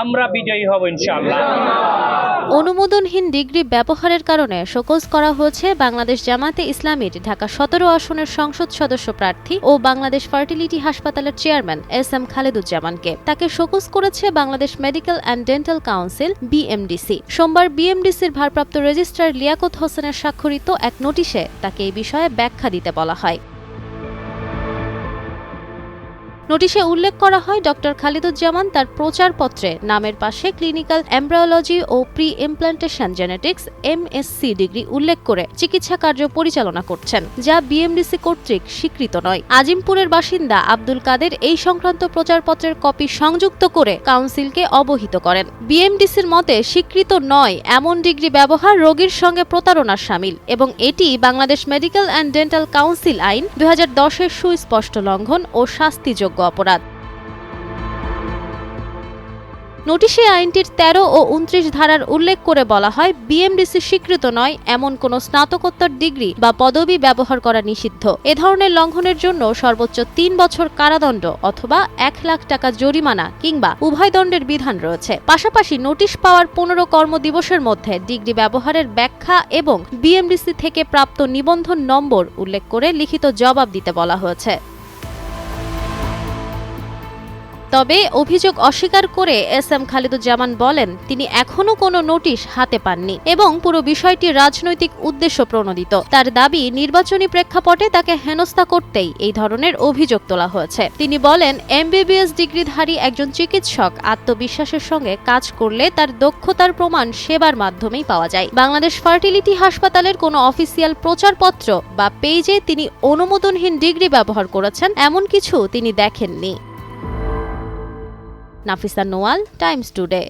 আমরা বিজয়ী হব ইনশাআল্লাহ। অনুমোদনহীন ডিগ্রি ব্যবহারের কারণে শোকজ করা হয়েছে বাংলাদেশ জামাতে ইসলামীর ঢাকা সতেরো আসনের সংসদ সদস্য প্রার্থী ও বাংলাদেশ ফার্টিলিটি হাসপাতালের চেয়ারম্যান এস এম খালেদুজ্জামানকে। তাকে শোকজ করেছে Bangladesh medical and dental council BMDC সোমবার বিএমডিসির ভারপ্রাপ্ত রেজিস্ট্রার লিয়াকত হোসেনের স্বাক্ষরিত এক নোটিশে তাকে এই বিষয়ে ব্যাখ্যা দিতে বলা হয়। নোটিশে উল্লেখ করা হয় ডক্টর খালিদুজ্জামান তার প্রচারপত্রে নামের পাশে ক্লিনিক্যাল এমব্রায়োলজি ও pre implantation genetics MSc degree উল্লেখ করে চিকিৎসা কার্য পরিচালনা করছেন, যা বিএমডিসি কর্তৃক স্বীকৃত নয়। আজিমপুরের বাসিন্দা আব্দুল কাদের এই সংক্রান্ত প্রচারপত্রের কপি সংযুক্ত করে কাউন্সিলকে অবহিত করেন। বিএমডিসির মতে, স্বীকৃত নয় এমন ডিগ্রি ব্যবহার রোগীর সঙ্গে প্রতারণার সামিল এবং এটি Bangladesh medical and dental council আইন দুই সুস্পষ্ট লঙ্ঘন ও শাস্তিযোগ্য অপরাধ। নোটিশে আইনটির তেরো ও উনত্রিশ ধারার উল্লেখ করে বলা হয়, বিএমডিসি স্বীকৃত নয়, এমন কোনো স্নাতকোত্তর ডিগ্রি বা পদবি ব্যবহার করা নিষিদ্ধ। এ ধরনের লঙ্ঘনের জন্য সর্বোচ্চ তিন বছর কারাদণ্ড অথবা এক লাখ টাকা জরিমানা কিংবা উভয় দণ্ডের বিধান রয়েছে। পাশাপাশি নোটিশ পাওয়ার পনেরো কর্মদিবসের মধ্যে ডিগ্রি ব্যবহারের ব্যাখ্যা এবং বিএমডিসি থেকে প্রাপ্ত নিবন্ধন নম্বর উল্লেখ করে লিখিত জবাব দিতে বলা হয়েছে। তবে অভিযোগ অস্বীকার করে এস এম খালিদুজ্জামান বলেন, তিনি এখনও কোনো নোটিশ হাতে পাননি এবং পুরো বিষয়টি রাজনৈতিক উদ্দেশ্য প্রণোদিত। তার দাবি, নির্বাচনী প্রেক্ষাপটে তাকে হেনস্থা করতেই এই ধরনের অভিযোগ তোলা হয়েছে। তিনি বলেন, এমবিবিএস ডিগ্রিধারী একজন চিকিৎসক আত্মবিশ্বাসের সঙ্গে কাজ করলে তার দক্ষতার প্রমাণ সেবার মাধ্যমেই পাওয়া যায়। বাংলাদেশ ফার্টিলিটি হাসপাতালের কোনো অফিসিয়াল প্রচারপত্র বা পেজে তিনি অনুমোদনহীন ডিগ্রি ব্যবহার করেছেন, এমন কিছু তিনি দেখেননি। Nafisa Noyal Times Today.